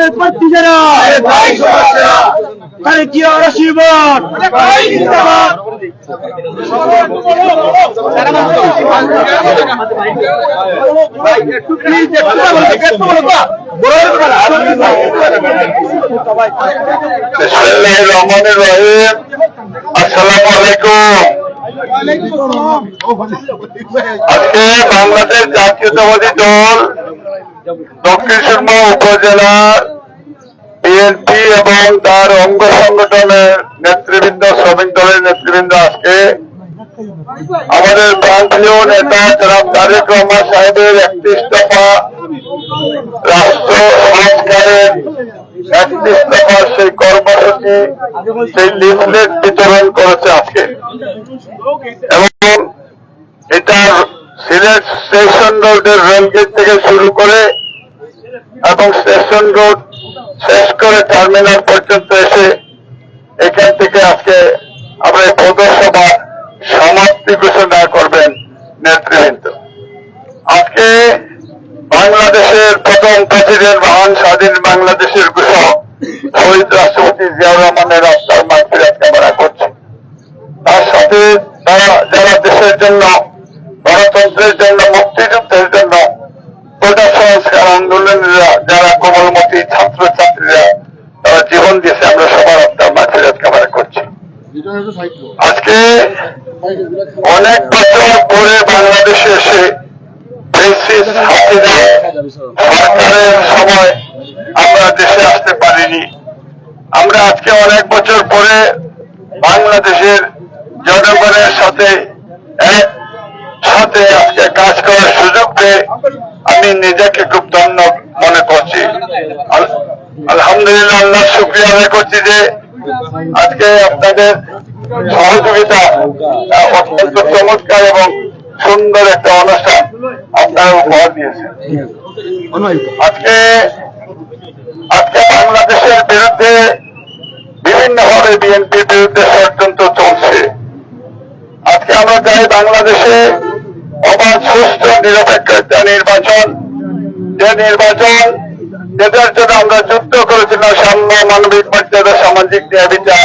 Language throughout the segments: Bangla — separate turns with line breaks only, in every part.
দলের প্রার্থী যারা তাহলে কি আর
আসসালামু আলাইকুম আজকে বাংলাদেশ জাতীয়তাবাদী দল দক্ষিণ সুরমা উপজেলা বিএনপি এবং তার অঙ্গ সংগঠনের নেতৃবৃন্দ, শ্রমিক দলের নেতৃবৃন্দ আজকে আমাদের প্রান্তীয় নেতা জনাব তারেক রহমান সাহেবের একত্রিশ দফা রাষ্ট্র সংস্কারের একত্রিশ দফার সেই কর্মসূচি, সেই লিফলেট বিতরণ করেছে আজকে। এবং এটা সিলেট স্টেশন রোডের রেলগেট থেকে শুরু করে এবং স্টেশন রোড শেষ করে টার্মিনাল পর্যন্ত এসে এখান থেকে আজকে আমরা এই পৌরসভা সমাপ্তি ঘোষণা করবেন নেতৃবৃন্দ। আজকে বাংলাদেশের প্রথম প্রেসিডেন্ট মহান স্বাধীন বাংলাদেশের ঘোষক শহীদ রাষ্ট্রপতি জিয়াউর রহমানের রাস্তার মাগফিরাত কামনা করছে। তার সাথে যারা দেশের জন্য অনেক বছর পরে বাংলাদেশে এসে সময় আমরা দেশে আসতে পারিনি। আমরা আজকে অনেক বছর পরে বাংলাদেশের জনগণের সাথে সাথে আজকে কাজ করার সুযোগ পেয়ে আমি নিজেকে খুব ধন্য মনে করছি। আলহামদুলিল্লাহ, আল্লাহ শুক্রিয়া আদায় করছি যে আজকে আপনাদের সহযোগিতা অত্যন্ত চমৎকার এবং সুন্দর একটা অনুষ্ঠান আপনারা উপহার দিয়েছেন। আজকে আজকে বাংলাদেশের বিরুদ্ধে বিভিন্নভাবে বিএনপির বিরুদ্ধে ষড়যন্ত্র চলছে। আজকে আমরা চাই বাংলাদেশে অবাধ সুস্থ নিরপেক্ষ একটা নির্বাচন। যে নির্বাচন যেটার জন্য আমরা যুদ্ধ করেছিলাম সাম্য, মানবিক মর্যাদা, সামাজিক ন্যায় বিচার।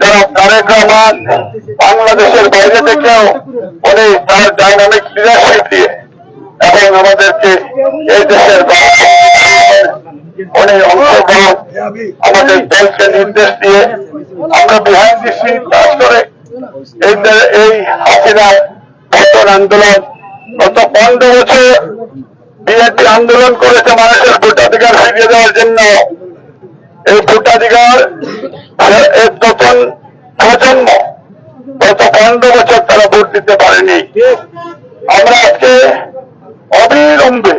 যারা তারেক বাংলাদেশের বাইরে থেকেও উনি তার ডাইনামিক লিডারশিপ দিয়ে এবং আমাদেরকে এই দেশের উনি অংশগ্রহণ আমাদের দলকে নির্দেশ দিয়ে আমরা বিহাইন্ড দি সিন কাজ করে এই হাসিনা পতন আন্দোলন গত পনেরো বছর বিএনপি আন্দোলন করেছে মানুষের ভোটাধিকার ফিরিয়ে দেওয়ার জন্য। এই ভোটাধিকার এর প্রজন্ম, গত তারা ভোট দিতে পারেনি। আমরা আজকে অবিলম্বে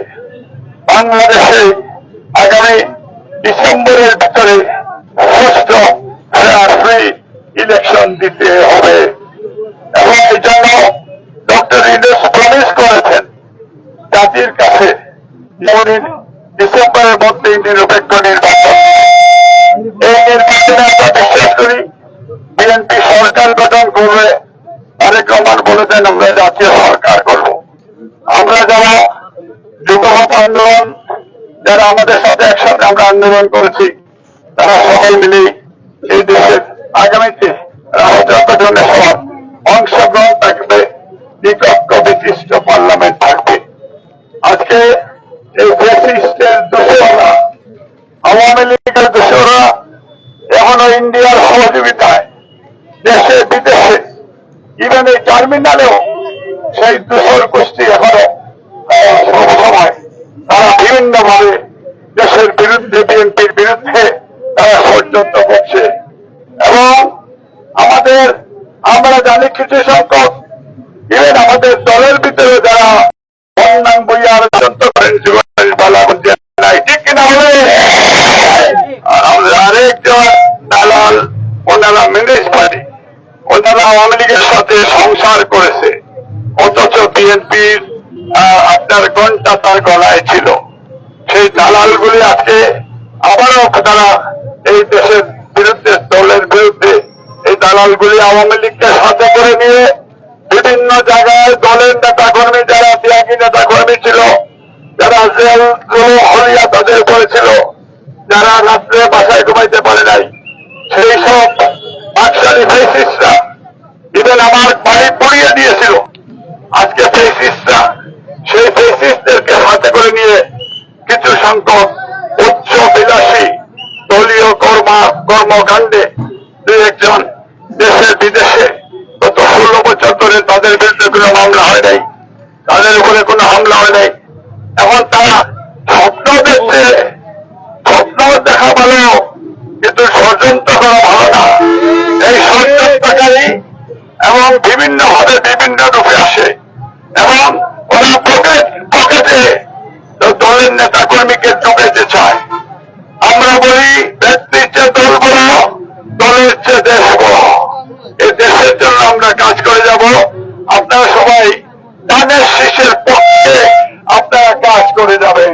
বাংলাদেশে আগামী ডিসেম্বরের ভিতরে সুস্থ ফেয়ার ফ্রি ইলেকশন দিতে হবে। এবং এই জন্য ডক্টর ইউনুস প্রমিস করেছেন, জাতির কাছে ডিসেম্বরের মধ্যেই নিরপেক্ষ যুগপথ আন্দোলন যারা আমাদের সাথে একসাথে আমরা আন্দোলন করেছি, তারা সবাই মিলে এই দেশের আগামীতে সবার অংশগ্রহণ থাকবে নিকক্ষ বিশিষ্ট পার্লামেন্ট থাকবে। আজকে এই ফেসিস্টের দোষরা, আওয়ামী লীগের দোষরা এখনও ইন্ডিয়ার সহযোগিতায় দেশে বিদেশে ইভেন এই টার্মিনালেও সেই দোষর গোষ্ঠী এখনও বিভিন্নভাবে দেশের বিরুদ্ধে বিএনপির বিরুদ্ধে তারা ষড়যন্ত্র করছে। এবং আমাদের, আমরা জানি কিছু সংখ্যক ইভেন আমাদের দলের ভিতরে যারা বন্যাং বইয়া ষড়যন্ত্র করেন জীবনের নাই, ঠিক কিনা হলে আরেকজন দালাল, ওনারা ম্যানেজ ওনারা আওয়ামী লীগের সাথে সংসার করেছে। অথচ বিএনপির আপনার ঘণ্টা তার গলায় ছিল। সেই দালালগুলি আজকে আবারও তারা এই দেশের বিরুদ্ধে, দলের বিরুদ্ধে এই দালালগুলি আওয়ামী লীগকে সাথে করে নিয়ে বিভিন্ন জায়গায় দলের নেতা কর্মী যারা ত্যাগী নেতা কর্মী ছিল, যারা হলিয়া তাদের করেছিল যারা রাত্রে বাসায় ঘুমাইতে পারে নাই। সেই সব বাকশালী ফেসিসরা ইভেন আমার বাড়ি পুড়িয়ে দিয়েছিল। আজকে ফেসিসরা সেই ফেসিসদেরকে হাতে করে নিয়ে সংখ্যক উচ্চ বিলাসী দলীয় কর্মা, কর্মকাণ্ডে দু একজন দেশে, বিদেশে গত ষোলো বছর ধরে তাদের বিরুদ্ধে কোনো মামলা হয় নাই। তাদের উপরে কোনো হামলা হয় নাই। এখন তারা স্বপ্ন দেখছে, স্বপ্ন দেখা ভালো কিন্তু ষড়যন্ত্র করা ভালো না এই ষড়যন্ত্রকারী এবং বিভিন্ন ভাবে বিভিন্ন রূপে আসে এবং ওরা পকেট পকেটে দলের নেতা কর্মীকে ঢুকাইতে চায় আমরা বলি ব্যক্তির চেয়ে দল বড় দলের চেয়ে দেশ বড় এই জন্য আমরা কাজ করে যাব। আপনারা সবাই দানের শীষের পক্ষে আপনারা কাজ করে যাবেন।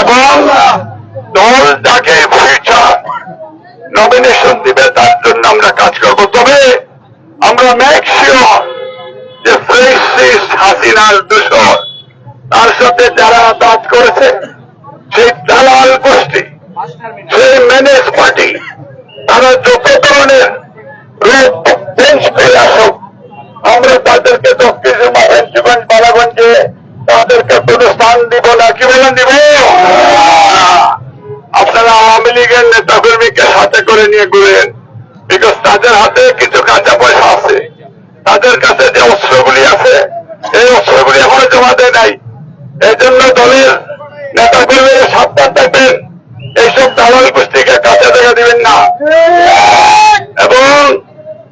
এবং দল যাকে ফিউচার নমিনেশন দিবে, তার জন্য আমরা কাজ করব। তবে আমরা মেক শিওর যে ফ্রেশ হাসিনার দূষণ তার সাথে যারা কাজ করেছে, সেই দালাল গোষ্ঠী, সেই ম্যানেজ পার্টি তারা যত ধরনের রূপ আমরা তাদেরকে দক্ষিণ ভেঞ্চগঞ্জ বালাগঞ্জে তাদেরকে স্থান দিব না কি বলেন দিব আপনারা আওয়ামী লীগের নেতা কর্মীকে সাথে করে নিয়ে ঘুরেন বিকজ তাদের হাতে কিছু কাঁচা পয়সা আছে তাদের কাছে যে অস্ত্রগুলি আছে এই অস্ত্রগুলি এখনও জমা দেয় নাই এই জন্য দলের নেতা কর্মীরা সাবধান থাকবেন এইসব দালাল গোষ্ঠীকে কাছে দেখা দিবেন না এবং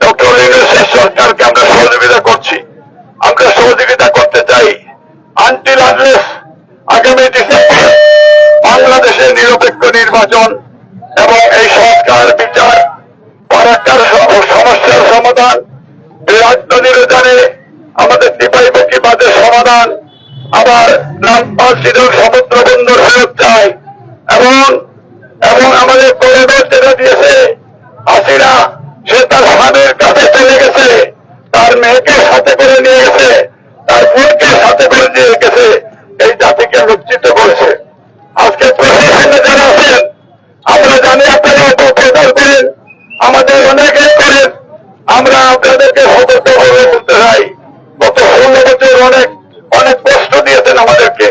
ডক্টর সহযোগিতা করতে চাই। আনটিল আনলেস বাংলাদেশের নিরপেক্ষ সমস্যার সমাধান বিরাট নিরোধনে আমাদের সিপাহীমুখী বাদের সমাধান, আবার রামপাল সিধুর সমুদ্র বন্দর ফেরত এবং এবং আমাদের করিডোর যেটা দিয়েছে হাসিনা সে তার স্বামীর কাছে চলে গেছে, তার মেয়েকে সাথে করে নিয়ে গেছে, তার বোনকে সাথে করে নিয়ে গেছে, এই জাতিকে লজ্জিত করেছে। আজকে প্রশাসনে যারা আছেন, আমরা জানি আপনারা অপপ্রচার করেন আমাদের অনেকে করেন, আমরা আপনাদেরকে সতর্ক ভাবে বলতে চাই। গত ষোলো বছর অনেক অনেক কষ্ট দিয়েছেন আমাদেরকে।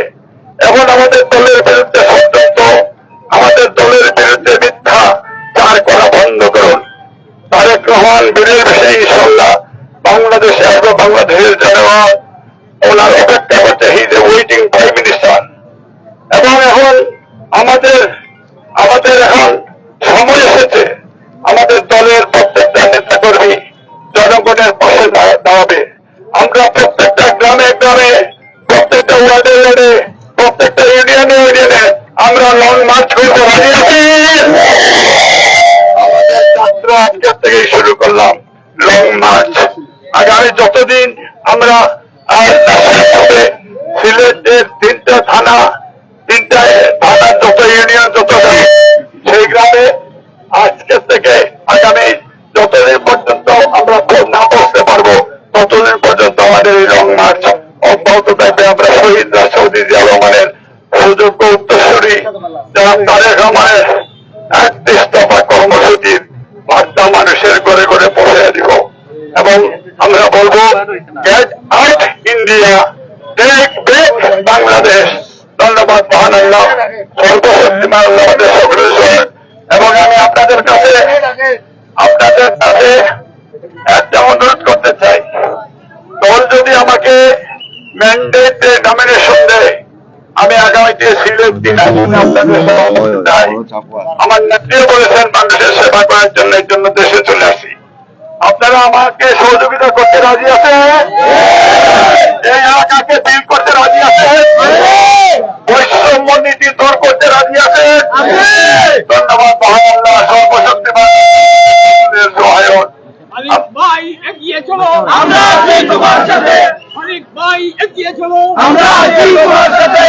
এখন আমাদের দলের রহমান বীরের বিষয়ে ইনশাল্লাহ বাংলাদেশে আসবে বাংলাদেশের জনগণ ওনার অপেক্ষা করছে। হি যে ওয়েটিং প্রাইম মিনিস্টার এবং এখন আমাদের আমাদের এখন সময় এসেছে। আমাদের দলের প্রত্যেকটা নেতা কর্মী জনগণের পাশে দাঁড়াবে। আমরা প্রত্যেকটা গ্রামে গ্রামে, প্রত্যেকটা ওয়ার্ডে ওয়ার্ডে, প্রত্যেকটা ইউনিয়নে ইউনিয়নে আমরা লং মার্চ করতে রাজি আজকের থেকেই শুরু করলাম লং মার্চ। আগামী যতদিন আমরা সিলেটের তিনটা থানা তিনটা থানার যত ইউনিয়ন, যত সেই গ্রামে আজকের থেকে আগামী যতদিন পর্যন্ত আমরা ভোট না বসতে পারব, ততদিন পর্যন্ত আমাদের এই লং মার্চ অব্যাহত থাকবে। আমরা শহীদ রাষ্ট্রপতি জিয়া রহমানের সুযোগ্য উত্তরসূরি, যারা তারেক রহমানের একত্রিশ দফা পৌঁছে দিব। এবং আমরা বলব গেট ইন্ডিয়া বাংলাদেশ ধন্যবাদ মহান আল্লাহ। এবং আমি আপনাদের কাছে আপনাদের কাছে একটা অনুরোধ করতে চাই। দল যদি আমাকে ম্যান্ডেট নমিনেশন দেয়, আমি আগামীতে সিলেট দিন আপনাদের। আমার নেত্রী বলেছেন মানুষের সেবা করার জন্য, এই জন্য দেশে চলে আসি। আপনারা আমাকে সহযোগিতা করতে রাজি আছেন? এই এলাকাকে বিল করতে রাজি আছেন? বৈষম্য নীতি দূর করতে রাজি আছেন? ধন্যবাদ মহান আল্লাহ সর্বশক্তিমান সহায়ক।
ভাই এগিয়ে চলো।
আমরা আছি তোমার সাথে।
অনেক ভাই এগিয়ে চলো।
আমরা আছি তোমার সাথে।